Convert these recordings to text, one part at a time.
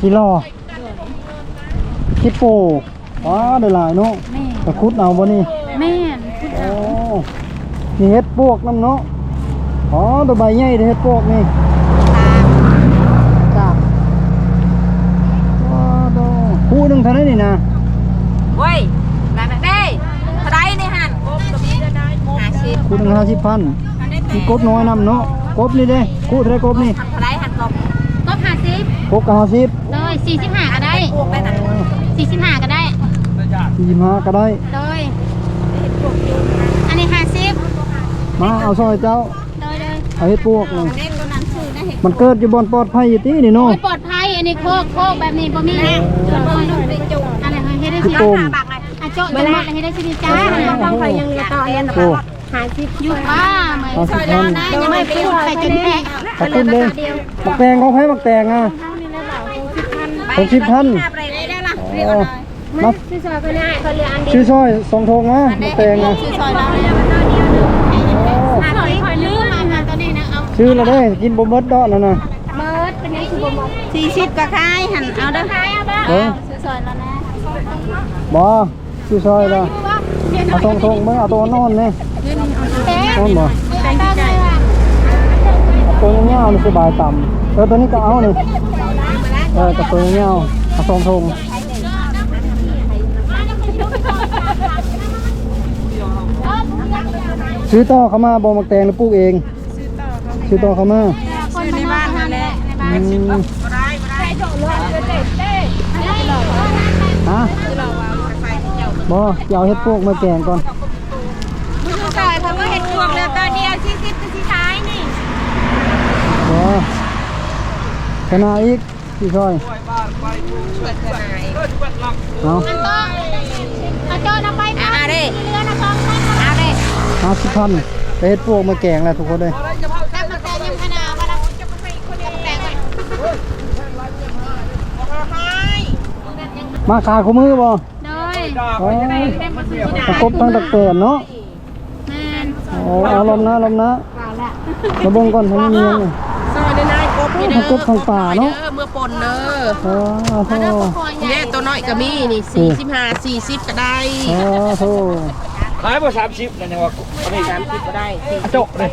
จิรอฮิปโปว้าได้หลายเนาะแม่ตะคุดเอาบ่นี่แม่นคุณโอ้เอานี่เฮ็ดปวกน้ำเนาะอ๋อตัวใบใหญ่เด้อเฮ็ดปวกนี่จ้าว้าดอคู่หนึงเท่านั้นนี่นะเว้ยนั่นน่ะเด้เท่าไรนี่หันกบตัวนี้ได้ห้าสิบคู่หนึงห้าสิบพันมีกบน้อยนำเนาะกบนี่เด้คู่เท่าไรกบนี่เท่าไรหัน กบก็ห้าสิบกบก็ห้าสิบเลยสี่สิบห้าก็ได้พวกได้นั่นสี่สิบห้าก็ได้สี่สิบห้าก็ได้ เลยอันนี้ห้าสิบมาเอาซอยเจ้าเลยเลยเอาเฮ็ดปวกนี่เด็กตัวนั้นชื่อนะเห็นมันเกิดอยู่บนปลอดภัยอยู่ตีนี่เนาะไม่ปลอดภัยอันนี้โคกโคกแบบนี้บ่มีเบิ่งดูไปจุกอะไรเฮ็ดได้คือสิโกมบักเลยอาโจะจะหมดให้ได้สิจ้าต้องไปยังเรียต่อเรียนโอ้หาสิบอยู่ว่าเหมือนห้าสิบพันยังไม่พูดไปจนแพ้ขอบคุณเด้ มักแตงของไผมักแตงอะหกสิบพันไปได้ละอ๋อมาชื่อซอยก็ได้เขาเรียกอันชื่อซอยสองทงนะมักแตงอะชื่อซอยเราอ๋อคอยคอยลืมมาตอนนี้นะเอาชื่อละเด้กินบ่หมดดอกนั่นน่ะเมิดเป็นยังสิบ่หมดสี่สิบก็ขายหันเอาเด้อขายเอาบ้างเบิ่งซื้อซอยแล้วนะบ่ชื่อซอยละเอาทงทงเบิ่งเอาตัวนอนนี่เอ๊ะนอนบ่แต่งใจว่าตัวยวนี่สบายต่ำเออตัวนี้ก็เอานี่เออกับตัวยาวๆเอาทงทงซื้อต่อเขามาบ่มักแตงหรือปลูกเอง ซื้อต่อเขามาคนในบ้านนั่นแหละในบ้านอืมฮะบ่อย่าเอาเฮ็ดพวกมาแกงก่อน ชื่อซอยเขาก็เห็นพวกแล้วตอนเดียวสี่สิบก็สี่ท้ายนี่ บ่ ขนาดอีกพี่ซอยเปิดขนาดเอาอันโตอันโตนำไปอ่าเด้เรือนะสองพันอ่าเด้ห้าสิบพันไปเฮ็ดพวกมาแกงแล้วทุกคนเลยแต่มาแต่ยังขนาดมาแล้วจะไปคนเดียวแต่งไว้มาขายคู่มือบ่โดยโอ้ยประกบตั้งแต่เกิดเนาะแม่นโอ้เอาลมนะลมนะเอาละมาเบิ่งก่อนให้มันมีหยังนี่ซอยในนายกบนี่มันกบทางป่าเนาะเด้อเมื่อปนเด้อโอ้โห เด้อประคอยใหญ่เนี่ยตัวน้อยก็มีนี่สี่สิบห้าสี่สิบก็ได้โอ้โหขายบ่สามสิบนั่นเองว่าอันนี้สามสิบก็ได้สี่กระจกเลย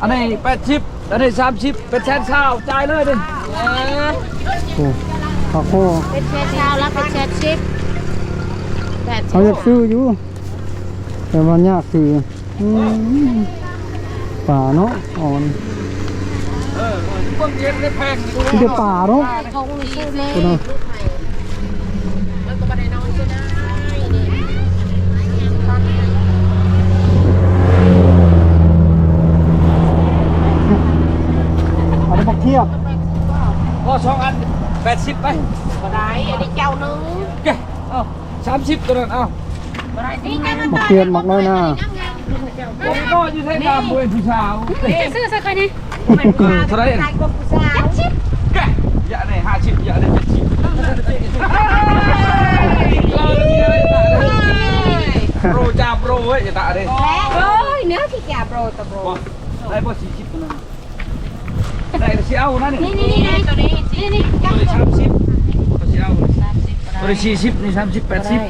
อันนี้แปดสิบอันนี้สามสิบเป็นแสนข้าวจ่ายเลยดิเออโอ้ข้าวโพดเป็นแชร์เช้าแล้วเป็นแชร์ชิปแต่เขาอยากซื้ออยู่ แต่ว่ายากซื้ออืมป่าเนาะอ่อน ที่จะป่าเนาะเขาซื้อเลยตัวเนาะแล้วก็มาได้นอนก็ได้นี่เอาไปพักเทียบพอสองอันแปดสิบไปก็ได้อันนี้เจ้านึงแกเอาสามสิบตัวนั้นเอ้ามักเทียนมักน้อยหน้าผมก็อยู่ที่ตามมวยผู้สาวซื้อสักคนนี้ เท่าไรใครก็ผู้สาวแกอย่าได้ห้าสิบอย่าได้เจ็ดสิบโปรจ้าโปรเว้ยอย่าตาเลยโอ้ยเนื้อที่แกโปรตะโปรได้บ่สี่สิบนั้นได้เสียเอานะนี่นี่นี่นี่ตัวนี้นี่นี่ตัวนี้สามสิบตัวเสียเอาตัวนี้สี่สิบนี่สามสิบแปดสิบ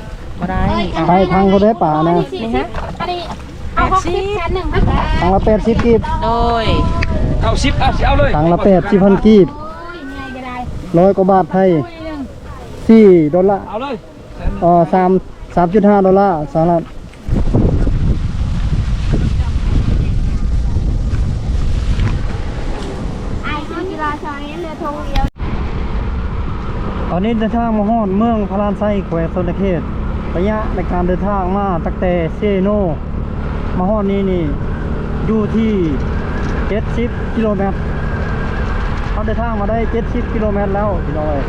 ได้ไปทางเขาได้ป่านะนี่ฮะอันนี้เอาหกสิบแสนหนึ่งนะทางละแปดสิบกีบโดย เอาสิบเอาสิเอาเลยทางละแปดสิบพันกีบโอ้ยไงก็ได้ร้อยกว่าบาทไทยสี่ดอลลาร์เอาเลยเอ่อสามสามจุดห้าดอลลาร์สหรัฐตอนนี้เดินทางมาฮอดเมืองพารานไซแขวงโซนเขตระยะในการเดินทางมาตั้งแต่เซโนมาฮอดนี้นี่อยู่ที่ 70กิโลเมตรเขาเดินทางมาได้70กิโลเมตรแล้วพี่น้องเอ้ย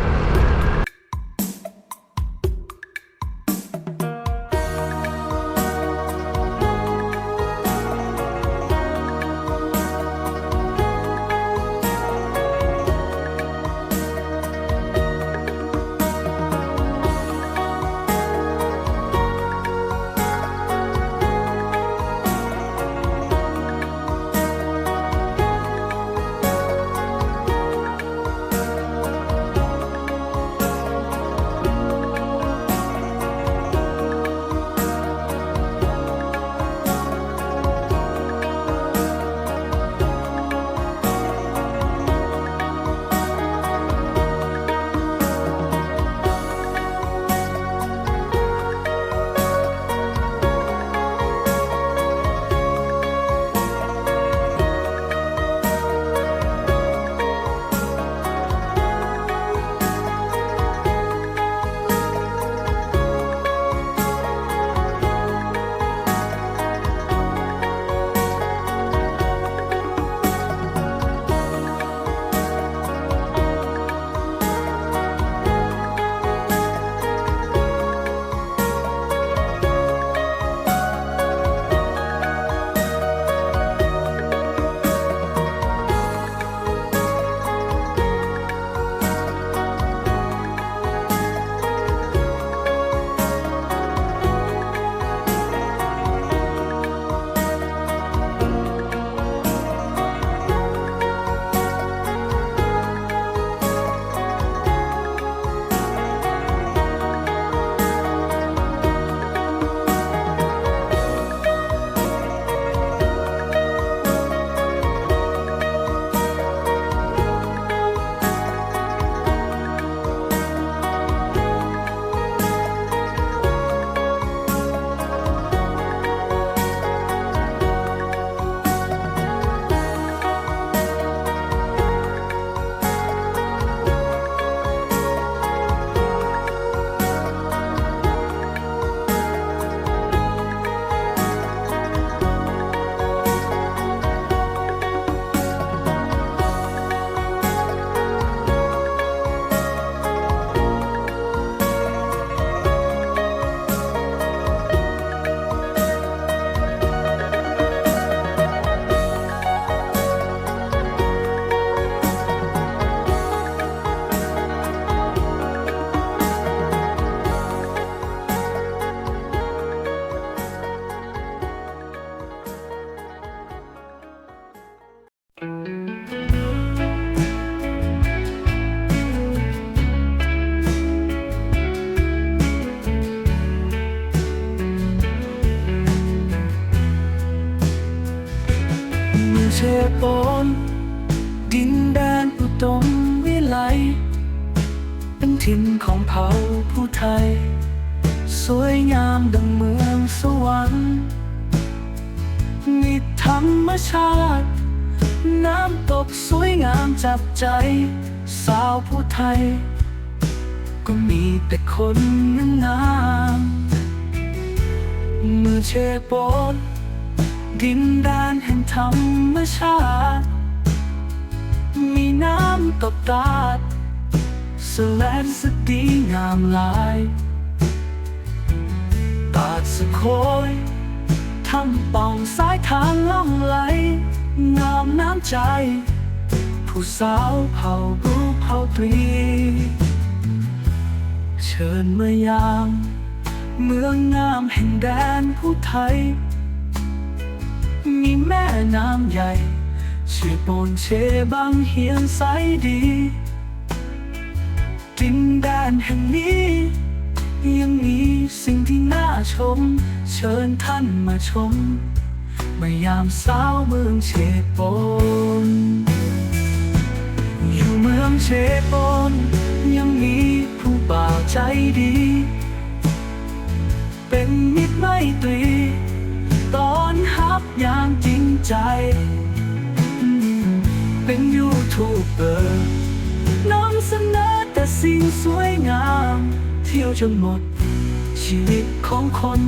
เชปนดินแดนอุดมวิไล เป็นถิ่ของเผ่าผู้ไทย สวยงามดังเมืองสวรรค์มีธรรมชาติ น้ำตกสวยงามจับใจ สาวผู้ไทย ก็มีแต่คนงามมือเชโปนดินแดนแห่งธรรมชาติ มีน้ำตกตาดสแลนสดีงามหลายตาดสะโคยทำปองสายทางล่องไหล งามน้ำใจ ผู้สาวเผ่าบูเผ่าตรี เชิญมายาม เมืองงามแห่งแดนผู้ไทย มีแม่น้ำใหญ่ ชื่อปนเชบังเฮียนใสดี ดินแดนแห่งนี้ยังมีสิ่งที่น่าชม เชิญท่านมาชม เมื่อยามสาวเมืองเชปนอยู่เมืองเชปนยังมีผู้บ่าวใจดี เป็นมิตรไม่ตรีตอนฮับอย่างจริงใจ เป็นยูทูบเบอร์นำเสนอแต่สิ่งสวยงาม เที่ยวจนหมดชีวิตของคน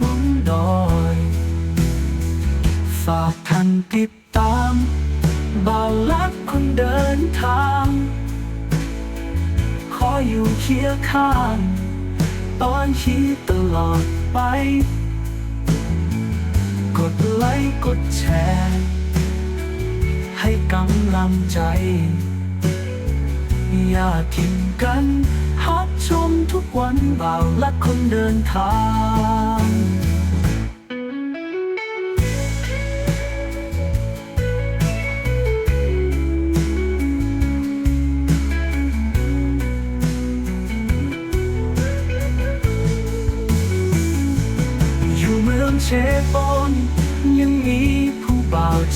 บนดอย ฝากท่านติดตามบ่าวลักคนเดินทาง ขออยู่เคียงข้าง ตอนชีตลอดไป กดไลค์กดแชร์ ให้กำลังใจ อย่าทิ้งกันฮับชมทุกวันบ่าวและคนเดินทาง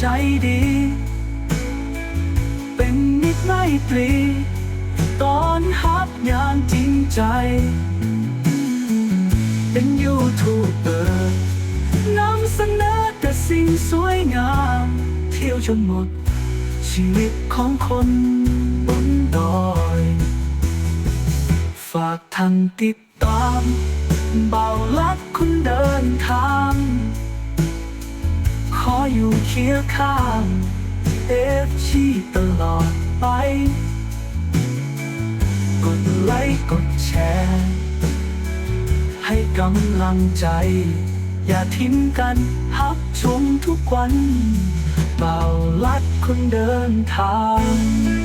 ใจดี เป็นมิตรไมตรี ตอนฮับอย่างจริงใจ เป็นยูทูบเบอร์นำเสนอแต่สิ่งสวยงาม เที่ยวจนหมด ชีวิตของคนบนดอย ฝากท่านติดตาม เบาลักคุณเดินทาง อยู่เคียงข้างเอฟชีตลอดไป กดไลค์กดแชร์ ให้กำลังใจ อย่าทิ้งกันฮับชมทุกวันเบาลัดคนเดินทาง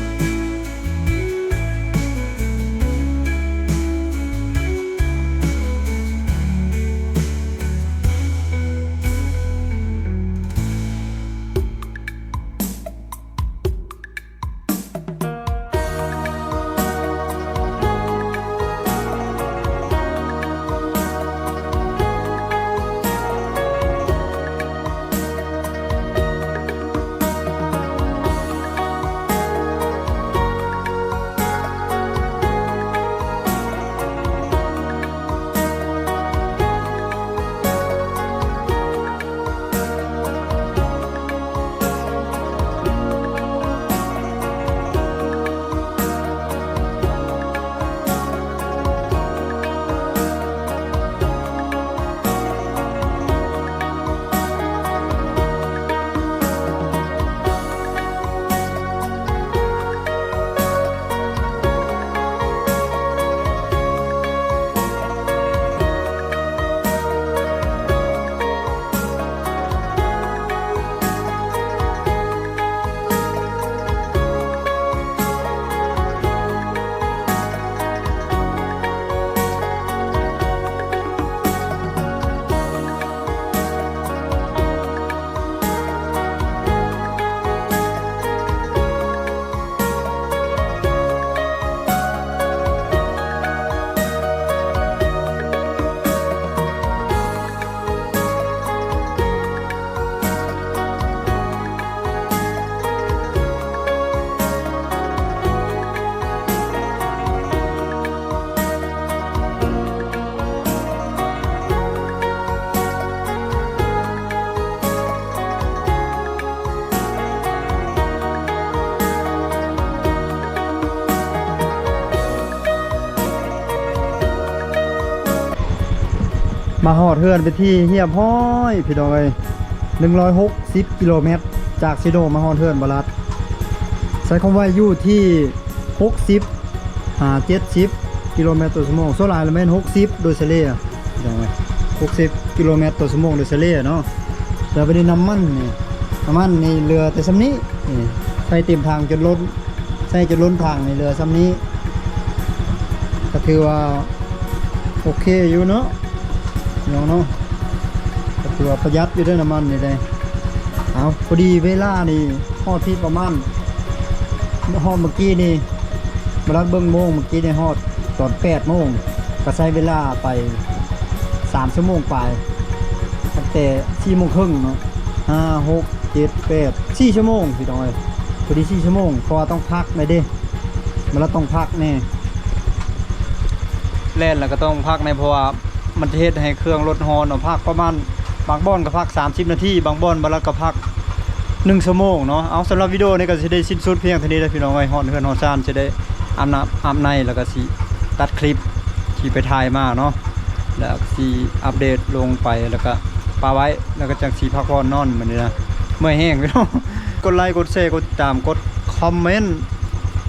มาฮอดเฮือนไปที่เฮียบห้อยพี่น้องเอ้ย160 กิโลเมตร จากซิโนมาฮอดเฮือนบาลัดใช้คำว่าอยู่ที่ 60หา70 กิโลเมตรต่อชั่วโมงโซลาร์แม่น60 โดยเฉลี่ยพี่น้องเอ้ย60 กิโลเมตรต่อชั่วโมงโดยเฉลี่ยเนาะแล้วไปได้น้ำมันนี่น้ำมันนี่เรือแต่ซ้ำนี้นี่ใส่เต็มทางจนล้นใส่จนล้นทางในเรือซ้ำนี้ก็ถือว่าโอเคอยู่เนาะ นาะเนาะก็ถือว่าประหยัดอยู่ด้วยน้ำมันนี่เลยเอาพอดีเวลานี่ฮอดที่ประมาณฮอดเมื่อกี้นี่มาลักเบิ้งโมงเมื่อกี้นี่ฮอดตอนแปดโมงก็ใช้เวลาไปสามชั่วโมงไปตั้งแต่สี่โมงครึ่งเนาะห้าหกเจ็ดแปดสี่ชั่วโมงพี่น้อยพอดีสี่ชั่วโมงเพราะว่าต้องพักในเด้มาแล้วต้องพักแน่แล่นแล้วก็ต้องพักในเพราะว่า มันจะเฮ็ดให้เครื่องลดฮอนเอาพักประมาณบางบ่อนก็พัก 30 นาทีบางบ่อนบาละก็พัก1ชั่วโมงเนาะเอาสำหรับวิดีโอนี้ก็สิได้สิ้นสุดเพียงเท่านี้แล้วพี่น้องไว้ฮอดเฮือนฮอดซ่านจะได้อาบน้ำอาบในแล้วก็สิตัดคลิปที่ไปถ่ายมาเนาะแล้วสิอัปเดตลงไปแล้วก็ปาไว้แล้วก็จังสิพักผ่อนนอนมื้อนี้นะเมื่อยแห้งพี่น้องกดไลค์กดแชร์กดติดตามกดคอมเมนต์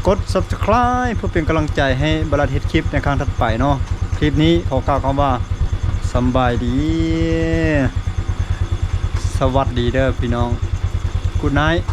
กด subscribe เพื่อเป็นกำลังใจให้บรัดเฮ็ดคลิปในครั้งถัดไปเนาะคลิปนี้ขอกล่าวคำว่า สบายดี สวัสดีเด้อพี่น้องกูไนท์